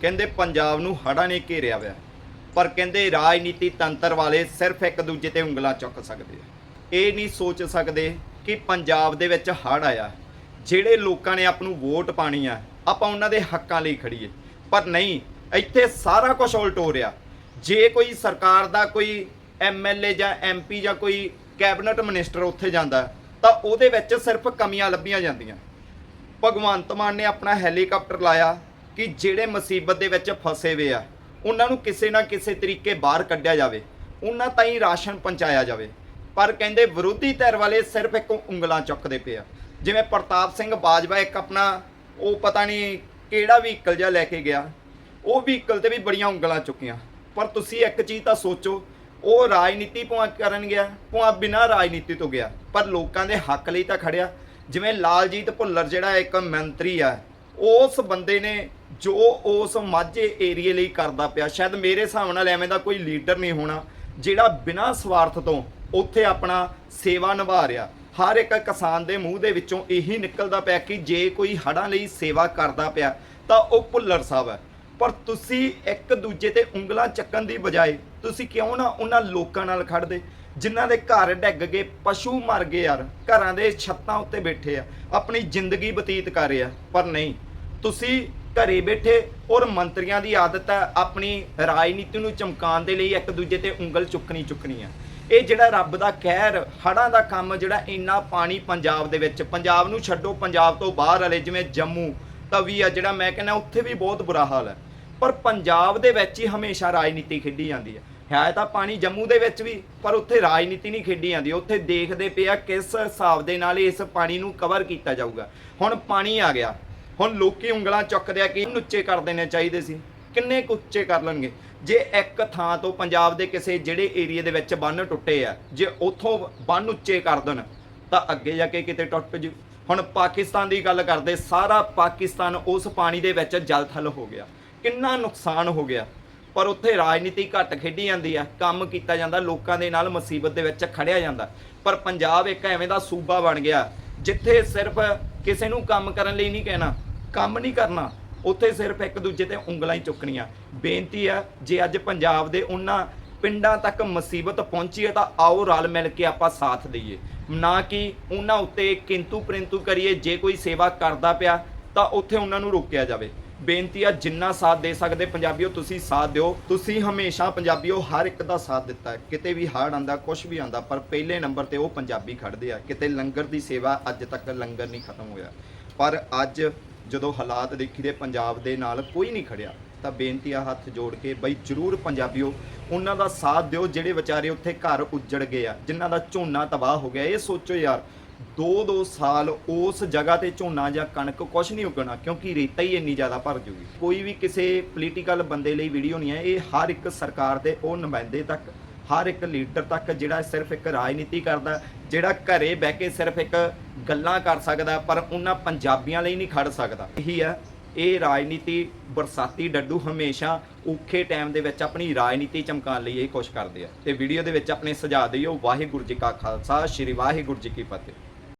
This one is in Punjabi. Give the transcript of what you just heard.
ਕਹਿੰਦੇ ਪੰਜਾਬ ਨੂੰ ਹੜ੍ਹਾਂ ਨੇ ਘੇਰਿਆ ਹੋਇਆ ਪਰ ਕਹਿੰਦੇ ਰਾਜਨੀਤੀ ਤੰਤਰ ਵਾਲੇ ਸਿਰਫ ਇੱਕ ਦੂਜੇ ਤੇ ਉਂਗਲਾਂ ਚੁੱਕ ਸਕਦੇ ਆ। ਇਹ ਨਹੀਂ ਸੋਚ ਸਕਦੇ ਕਿ ਪੰਜਾਬ ਦੇ ਵਿੱਚ ਹੜ੍ਹ ਆਇਆ ਜਿਹੜੇ ਲੋਕਾਂ ਨੇ ਆਪ ਨੂੰ ਵੋਟ ਪਾਣੀ ਆ, ਆਪਾਂ ਉਹਨਾਂ ਦੇ ਹੱਕਾਂ ਲਈ ਖੜੀਏ ਪਰ ਨਹੀਂ, ਇੱਥੇ ਸਾਰਾ ਕੁਝ ਉਲਟ ਹੋ ਰਿਹਾ। ਜੇ ਕੋਈ ਸਰਕਾਰ ਦਾ ਕੋਈ ਐਮਐਲਏ ਜਾਂ ਐਮਪੀ ਜਾਂ ਕੋਈ ਕੈਬਨਿਟ ਮਿਨਿਸਟਰ ਉੱਥੇ ਜਾਂਦਾ, ਤਾਂ ਉਹਦੇ ਵਿੱਚ ਸਿਰਫ ਕਮੀਆਂ ਲੱਭੀਆਂ ਜਾਂਦੀਆਂ। ਭਗਵੰਤ ਮਾਨ ਨੇ ਆਪਣਾ ਹੈਲੀਕਾਪਟਰ ਲਾਇਆ ਕਿ ਜਿਹੜੇ ਮੁਸੀਬਤ ਦੇ ਵਿੱਚ ਫਸੇ ਹੋਏ ਆ, ਉਹਨਾਂ ਨੂੰ ਕਿਸੇ ਨਾ ਕਿਸੇ ਤਰੀਕੇ ਬਾਹਰ ਕੱਢਿਆ ਜਾਵੇ, ਉਹਨਾਂ ਤਾਈਂ ਰਾਸ਼ਨ ਪਹੁੰਚਾਇਆ ਜਾਵੇ। ਪਰ ਕਹਿੰਦੇ ਵਿਰੋਧੀ ਧਿਰ ਵਾਲੇ ਸਿਰਫ ਇੱਕ ਉਂਗਲਾਂ ਚੁੱਕਦੇ ਪਏ ਆ। ਜਿਵੇਂ ਪ੍ਰਤਾਪ ਸਿੰਘ ਬਾਜਵਾ ਇੱਕ ਆਪਣਾ, ਉਹ ਪਤਾ ਨਹੀਂ ਕਿਹੜਾ ਵਹੀਕਲ ਜਿਹਾ ਲੈ ਕੇ ਗਿਆ, ਉਹ ਵਹੀਕਲ ਤੇ ਵੀ ਬੜੀਆਂ ਉਂਗਲਾਂ ਚੁੱਕੀਆਂ। ਪਰ ਤੁਸੀਂ ਇੱਕ ਚੀਜ਼ ਤਾਂ ਸੋਚੋ, ਉਹ ਰਾਜਨੀਤੀ ਭਾਵੇਂ ਕਰਨ ਗਿਆ ਭਾਵੇਂ ਬਿਨਾਂ ਰਾਜਨੀਤੀ ਤੋਂ ਗਿਆ। ਪਰ ਲੋਕਾਂ ਦੇ ਹੱਕ ਲਈ ਤਾਂ ਖੜਿਆ। ਜਿਵੇਂ ਲਾਲਜੀਤ ਭੁੱਲਰ ਜਿਹੜਾ ਇੱਕ ਮੰਤਰੀ ਆ, ਉਸ ਬੰਦੇ ਨੇ ਜੋ ਉਸ ਮਾਝੇ ਏਰੀਏ ਲਈ ਕਰਦਾ ਪਿਆ, ਸ਼ਾਇਦ ਮੇਰੇ ਹਿਸਾਬ ਨਾਲ ਐਵੇਂ ਦਾ ਕੋਈ ਲੀਡਰ ਨਹੀਂ ਹੋਣਾ, ਜਿਹੜਾ ਬਿਨਾਂ ਸਵਾਰਥ ਤੋਂ ਉੱਥੇ ਆਪਣਾ ਸੇਵਾ ਨਿਭਾ ਰਿਹਾ। ਹਰ ਇੱਕ ਕਿਸਾਨ ਦੇ ਮੂੰਹ ਦੇ ਵਿੱਚੋਂ ਇਹੀ ਨਿਕਲਦਾ ਪਿਆ ਕਿ ਜੇ ਕੋਈ ਹੜਾਂ ਲਈ ਸੇਵਾ ਕਰਦਾ ਪਿਆ, ਤਾਂ ਉਹ ਭੁੱਲਰ ਸਾਹਿਬ ਹੈ। ਪਰ ਤੁਸੀਂ ਇੱਕ ਦੂਜੇ ਤੇ ਉਂਗਲਾਂ ਚੱਕਣ ਦੀ ਬਜਾਏ ਤੁਸੀਂ ਕਿਉਂ ਨਾ ਉਹਨਾਂ ਲੋਕਾਂ ਨਾਲ ਖੜਦੇ ਜਿਨ੍ਹਾਂ ਦੇ ਘਰ ਡਿੱਗ ਗਏ, ਪਸ਼ੂ ਮਰ ਗਏ ਯਾਰ, ਘਰਾਂ ਦੇ ਛੱਤਾਂ ਉੱਤੇ ਬੈਠੇ ਆ, ਆਪਣੀ ਜ਼ਿੰਦਗੀ ਬਤੀਤ ਕਰ ਰਹੇ ਆ। ਪਰ ਨਹੀਂ, ਤੁਸੀਂ ਘਰੇ ਬੈਠੇ ਔਰ ਮੰਤਰੀਆਂ ਦੀ ਆਦਤ ਹੈ ਆਪਣੀ ਰਾਜਨੀਤੀ ਨੂੰ ਚਮਕਾਉਣ ਦੇ ਲਈ ਇੱਕ ਦੂਜੇ ਤੇ ਉਂਗਲ ਚੁੱਕਣੀ ਚੁੱਕਣੀ ਆ ਇਹ ਜਿਹੜਾ ਰੱਬ ਦਾ ਕਹਿਰ ਹੜਾਂ ਦਾ ਕੰਮ ਜਿਹੜਾ ਇੰਨਾ ਪਾਣੀ ਪੰਜਾਬ ਦੇ ਵਿੱਚ, ਪੰਜਾਬ ਨੂੰ ਛੱਡੋ, ਪੰਜਾਬ ਤੋਂ ਬਾਹਰ ਵਾਲੇ ਜਿਵੇਂ ਜੰਮੂ, ਤਵੀ ਆ ਜਿਹੜਾ ਮੈਂ ਕਹਿੰਦਾ ਉੱਥੇ ਵੀ ਬਹੁਤ ਬੁਰਾ ਹਾਲ ਹੈ। ਪਰ ਪੰਜਾਬ ਦੇ ਵਿੱਚ ਹੀ ਹਮੇਸ਼ਾ ਰਾਜਨੀਤੀ ਖੇਡੀ ਜਾਂਦੀ ਹੈ। ਹੈ ਤਾਂ ਪਾਣੀ ਜੰਮੂ ਦੇ ਵਿੱਚ ਵੀ, ਪਰ ਉੱਥੇ ਰਾਜਨੀਤੀ ਨਹੀਂ ਖੇਡੀ ਜਾਂਦੀ। ਉੱਥੇ ਦੇਖਦੇ ਪਿਆ ਕਿਸ ਹਿਸਾਬ ਦੇ ਨਾਲ ਇਸ ਪਾਣੀ ਨੂੰ ਕਵਰ ਕੀਤਾ ਜਾਊਗਾ। ਹੁਣ ਪਾਣੀ ਆ ਗਿਆ। ਹੁਣ ਲੋਕੀ ਉਂਗਲਾਂ ਚੁੱਕਦੇ ਆ ਕਿ ਉੱਚੇ ਕਰ ਦੇਣੇ ਚਾਹੀਦੇ ਸੀ। ਕਿੰਨੇ ਕੁ ਉੱਚੇ ਕਰ ਲੈਣਗੇ? ਜੇ ਇੱਕ ਥਾਂ ਤੋਂ ਪੰਜਾਬ ਦੇ ਕਿਸੇ ਜਿਹੜੇ ਏਰੀਆ ਦੇ ਵਿੱਚ ਬੰਨ ਟੁੱਟੇ ਆ, ਜੇ ਉੱਥੋਂ ਬੰਨ ਉੱਚੇ ਕਰ ਦੇਣ, ਤਾਂ ਅੱਗੇ ਜਾ ਕੇ ਕਿਤੇ ਟੁੱਟ ਜੂ। ਹੁਣ ਪਾਕਿਸਤਾਨ ਦੀ ਗੱਲ ਕਰਦੇ, ਸਾਰਾ ਪਾਕਿਸਤਾਨ ਉਸ ਪਾਣੀ ਦੇ ਵਿੱਚ ਜਲ ਜਲਥਲ ਹੋ ਗਿਆ। ਕਿੰਨਾ ਨੁਕਸਾਨ ਹੋ ਗਿਆ। ਪਰ ਉੱਥੇ ਰਾਜਨੀਤੀ ਘੱਟ ਖੇਡੀ ਜਾਂਦੀ ਆ, ਕੰਮ ਕੀਤਾ ਜਾਂਦਾ, ਲੋਕਾਂ ਦੇ ਨਾਲ ਮੁਸੀਬਤ ਦੇ ਵਿੱਚ ਖੜਿਆ ਜਾਂਦਾ। ਪਰ ਪੰਜਾਬ ਇੱਕ ਐਵੇਂ ਦਾ ਸੂਬਾ ਬਣ ਗਿਆ, ਜਿੱਥੇ ਸਿਰਫ ਕਿਸੇ ਨੂੰ ਕੰਮ ਕਰਨ ਲਈ ਨਹੀਂ ਕਹਿਣਾ। ਕੰਮ ਨਹੀਂ ਕਰਨਾ, ਉੱਥੇ ਸਿਰਫ ਇੱਕ ਦੂਜੇ ਤੇ ਉਂਗਲਾਂ ਹੀ ਚੁੱਕਣੀਆਂ। ਬੇਨਤੀ ਆ ਜੇ ਅੱਜ ਪੰਜਾਬ ਦੇ ਉਹਨਾਂ ਪਿੰਡਾਂ ਤੱਕ ਮੁਸੀਬਤ ਪਹੁੰਚੀ ਹੈ ਤਾਂ ਆਓ ਰਲ ਮਿਲ ਕੇ ਆਪਾਂ ਸਾਥ ਦਈਏ। ਨਾ ਕਿ ਉਹਨਾਂ ਉੱਤੇ ਕਿੰਤੂ ਪਰੰਤੂ ਕਰੀਏ, ਜੇ ਕੋਈ ਸੇਵਾ ਕਰਦਾ ਪਿਆ ਤਾਂ ਉੱਥੇ ਉਹਨਾਂ ਨੂੰ ਰੋਕਿਆ ਜਾਵੇ। ਬੇਨਤੀ ਆ ਜਿੰਨਾ ਸਾਥ ਦੇ ਸਕਦੇ ਪੰਜਾਬੀਓ, ਤੁਸੀਂ ਸਾਥ ਦਿਓ। ਤੁਸੀਂ ਹਮੇਸ਼ਾ ਪੰਜਾਬੀਓ, ਹਰ ਇੱਕ ਦਾ ਸਾਥ ਦਿੱਤਾ ਕਿਤੇ ਵੀ ਹਾੜ ਆਂਦਾ ਕੁਝ ਵੀ ਆਂਦਾ ਪਰ ਪਹਿਲੇ ਨੰਬਰ ਤੇ ਉਹ ਪੰਜਾਬੀ ਖੜਦੇ ਆ। ਕਿਤੇ ਲੰਗਰ ਦੀ ਸੇਵਾ ਅੱਜ ਤੱਕ ਲੰਗਰ ਨਹੀਂ ਖਤਮ ਹੋਇਆ। ਪਰ ਅੱਜ ਜਦੋਂ ਹਾਲਾਤ ਦੇਖੀਦੇ ਪੰਜਾਬ ਦੇ ਨਾਲ ਕੋਈ ਨਹੀਂ ਖੜਿਆ, ਤਾਂ ਬੇਨਤੀ ਆ ਹੱਥ ਜੋੜ ਕੇ ਬਈ ਜਰੂਰ ਪੰਜਾਬੀਓ, ਉਹਨਾਂ ਦਾ ਸਾਥ ਦਿਓ ਜਿਹੜੇ ਵਿਚਾਰੇ ਉੱਥੇ ਘਰ ਉੱਜੜ ਗਏ ਆ, ਜਿਨ੍ਹਾਂ ਦਾ ਝੋਨਾ ਤਬਾਹ ਹੋ ਗਿਆ। ਇਹ ਸੋਚੋ ਯਾਰ ਦੋ ਦੋ ਸਾਲ ਉਸ ਜਗ੍ਹਾ ਤੇ ਝੋਨਾ ਜਾਂ ਕਣਕ ਕੁਝ ਨਹੀਂ ਉਗਣਾ, ਕਿਉਂਕਿ ਰੇਤਾ ਹੀ ਇੰਨੀ ਜ਼ਿਆਦਾ ਭਰ ਜੂਗੀ। ਕੋਈ ਵੀ ਕਿਸੇ ਪੋਲੀਟੀਕਲ ਬੰਦੇ ਲਈ ਵੀਡੀਓ ਨਹੀਂ ਹੈ, ਇਹ ਹਰ ਇੱਕ ਸਰਕਾਰ ਦੇ ਉਹ ਨੁਮਾਇੰਦੇ ਤੱਕ ਹਰ ਇੱਕ ਲੀਡਰ ਤੱਕ ਜਿਹੜਾ ਸਿਰਫ ਇੱਕ ਰਾਜਨੀਤੀ ਕਰਦਾ, ਜਿਹੜਾ ਘਰੇ ਬਹਿ ਕੇ ਸਿਰਫ ਇੱਕ ਗੱਲਾਂ ਕਰ ਸਕਦਾ, ਪਰ ਉਹਨਾਂ ਪੰਜਾਬੀਆਂ ਲਈ ਨਹੀਂ ਖੜ ਸਕਦਾ। ਇਹੀ ਹੈ, ਇਹ ਰਾਜਨੀਤੀ ਬਰਸਾਤੀ ਡੱਡੂ ਹਮੇਸ਼ਾ ਔਖੇ ਟਾਈਮ ਦੇ ਵਿੱਚ ਆਪਣੀ ਰਾਜਨੀਤੀ ਚਮਕਾਉਣ ਲਈ ਇਹ ਕੁਛ ਕਰਦੇ ਆ। ਤੇ ਵੀਡੀਓ ਦੇ ਵਿੱਚ ਆਪਣੇ ਸੁਝਾਅ ਦਿਓ, ਵਾਹਿਗੁਰੂ ਜੀ ਕਾ ਖਾਲਸਾ, ਸ੍ਰੀ ਵਾਹਿਗੁਰੂ ਜੀ ਕੀ ਫਤਿਹ।